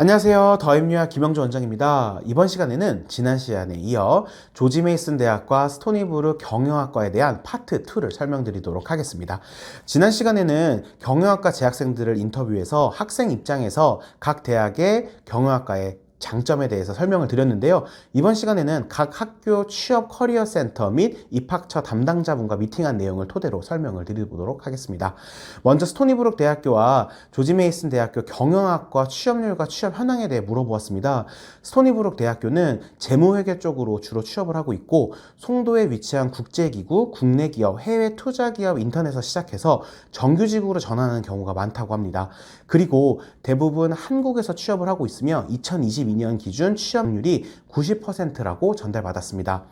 안녕하세요. 더임유학 김영주 원장입니다. 이번 시간에는 지난 시간에 이어 조지 메이슨 대학과 스토니브르 경영학과에 대한 파트 2를 설명드리도록 하겠습니다. 지난 시간에는 경영학과 재학생들을 인터뷰해서 학생 입장에서 각 대학의 경영학과의 장점에 대해서 설명을 드렸는데요. 이번 시간에는 각 학교 취업 커리어 센터 및 입학처 담당자분과 미팅한 내용을 토대로 설명을 드리도록 하겠습니다. 먼저 스토니브룩 대학교와 조지 메이슨 대학교 경영학과 취업률과 취업 현황에 대해 물어보았습니다. 스토니브룩 대학교는 재무회계 쪽으로 주로 취업을 하고 있고 송도에 위치한 국제기구, 국내 기업, 해외 투자 기업 인턴에서 시작해서 정규직으로 전환하는 경우가 많다고 합니다. 그리고 대부분 한국에서 취업을 하고 있으며 2022년 기준 취업률이 90%라고 전달받았습니다.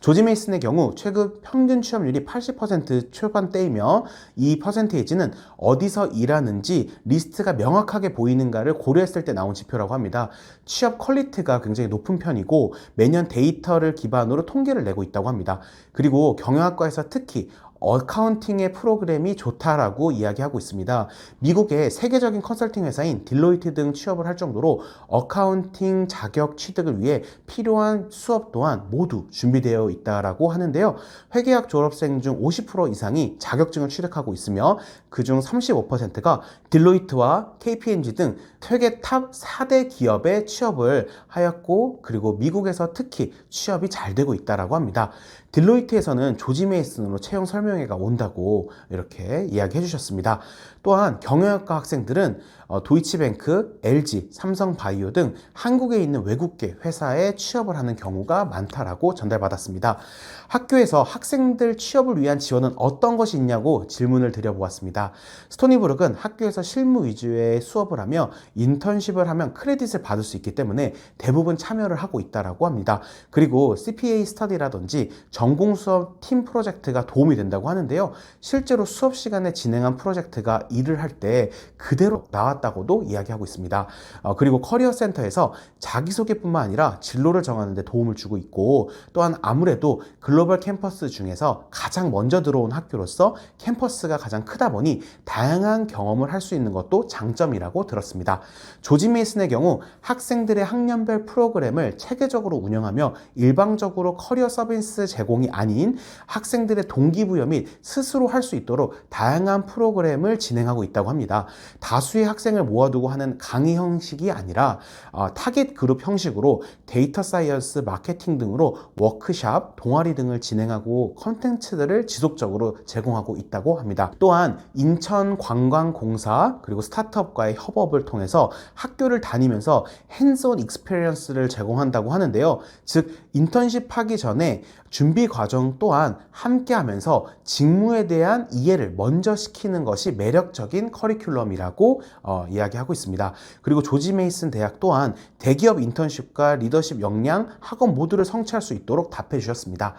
조지 메이슨의 경우 최근 평균 취업률이 80% 초반대이며 이 퍼센테이지는 어디서 일하는지 리스트가 명확하게 보이는가를 고려했을 때 나온 지표라고 합니다. 취업 퀄리티가 굉장히 높은 편이고 매년 데이터를 기반으로 통계를 내고 있다고 합니다. 그리고 경영학과에서 특히 어카운팅의 프로그램이 좋다라고 이야기하고 있습니다. 미국의 세계적인 컨설팅 회사인 딜로이트 등 취업을 할 정도로 어카운팅 자격 취득을 위해 필요한 수업 또한 모두 준비되어 있다라고 하는데요. 회계학 졸업생 중 50% 이상이 자격증을 취득하고 있으며 그중 35%가 딜로이트와 KPMG 등 세계 탑 4대 기업에 취업을 하였고 그리고 미국에서 특히 취업이 잘 되고 있다라고 합니다. 딜로이트에서는 조지 메이슨으로 채용 설명 회가 온다고 이렇게 이야기해 주셨습니다. 또한 경영학과 학생들은 어, 도이치뱅크, LG, 삼성바이오 등 한국에 있는 외국계 회사에 취업을 하는 경우가 많다라고 전달받았습니다. 학교에서 학생들 취업을 위한 지원은 어떤 것이 있냐고 질문을 드려보았습니다. 스토니브룩은 학교에서 실무 위주의 수업을 하며 인턴십을 하면 크레딧을 받을 수 있기 때문에 대부분 참여를 하고 있다라고 합니다. 그리고 CPA 스터디라든지 전공 수업 팀 프로젝트가 도움이 된다고 하는데요. 실제로 수업 시간에 진행한 프로젝트가 일을 할 때 그대로 나왔다고도 이야기하고 있습니다. 어, 그리고 커리어 센터에서 자기소개뿐만 아니라 진로를 정하는 데 도움을 주고 있고 또한 아무래도 글로벌 캠퍼스 중에서 가장 먼저 들어온 학교로서 캠퍼스가 가장 크다 보니 다양한 경험을 할 수 있는 것도 장점이라고 들었습니다. 조지 메이슨의 경우 학생들의 학년별 프로그램을 체계적으로 운영하며 일방적으로 커리어 서비스 제공이 아닌 학생들의 동기부여 및 스스로 할 수 있도록 다양한 프로그램을 진행하고 있다고 합니다. 다수의 학생을 모아두고 하는 강의 형식이 아니라 어, 타겟 그룹 형식으로 데이터 사이언스, 마케팅 등으로 워크샵, 동아리 등을 진행하고 컨텐츠들을 지속적으로 제공하고 있다고 합니다. 또한 인천관광공사 그리고 스타트업과의 협업을 통해서 학교를 다니면서 핸즈온 익스페리언스를 제공한다고 하는데요. 즉 인턴십 하기 전에 준비 과정 또한 함께 하면서 직무에 대한 이해를 먼저 시키는 것이 매력적인 커리큘럼이라고 어, 이야기하고 있습니다. 그리고 조지 메이슨 대학 또한 대기업 인턴십과 리더십 역량 학원 모두를 성취할 수 있도록 답해 주셨습니다.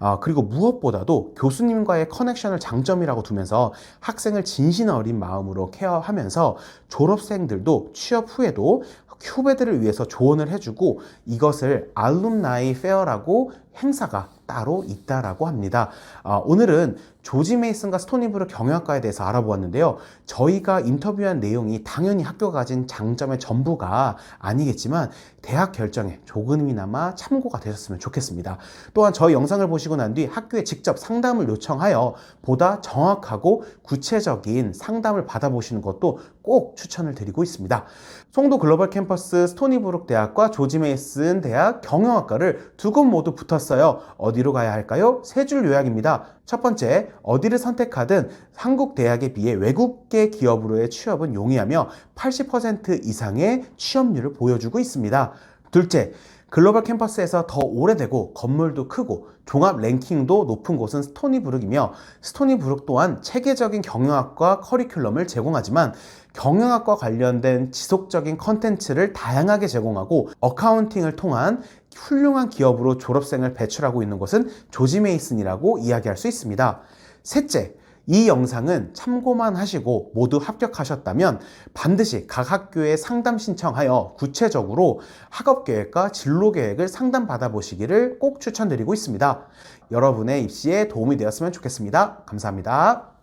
어, 그리고 무엇보다도 교수님과의 커넥션을 장점이라고 두면서 학생을 진심 어린 마음으로 케어하면서 졸업생들도 취업 후에도 후배들을 위해서 조언을 해주고 이것을 알룸나이 페어라고 행사가 따로 있다라고 합니다. 아, 오늘은 조지 메이슨과 스토니브르 경영학과에 대해서 알아보았는데요. 저희가 인터뷰한 내용이 당연히 학교가 가진 장점의 전부가 아니겠지만 대학 결정에 조금이나마 참고가 되셨으면 좋겠습니다. 또한 저희 영상을 보시고 난 뒤 학교에 직접 상담을 요청하여 보다 정확하고 구체적인 상담을 받아보시는 것도 꼭 추천을 드리고 있습니다. 송도 글로벌 캠퍼스 스토니브룩 대학과 조지 메이슨 대학 경영학과를 두 곳 모두 붙었어요. 어디로 가야 할까요? 세 줄 요약입니다. 첫 번째, 어디를 선택하든 한국 대학에 비해 외국계 기업으로의 취업은 용이하며 80% 이상의 취업률을 보여주고 있습니다. 둘째, 글로벌 캠퍼스에서 더 오래되고 건물도 크고 종합 랭킹도 높은 곳은 스토니브룩이며 스토니브룩 또한 체계적인 경영학과 커리큘럼을 제공하지만 경영학과 관련된 지속적인 컨텐츠를 다양하게 제공하고 어카운팅을 통한 훌륭한 기업으로 졸업생을 배출하고 있는 곳은 조지 메이슨이라고 이야기할 수 있습니다. 셋째, 이 영상은 참고만 하시고 모두 합격하셨다면 반드시 각 학교에 상담 신청하여 구체적으로 학업 계획과 진로 계획을 상담 받아보시기를 꼭 추천드리고 있습니다. 여러분의 입시에 도움이 되었으면 좋겠습니다. 감사합니다.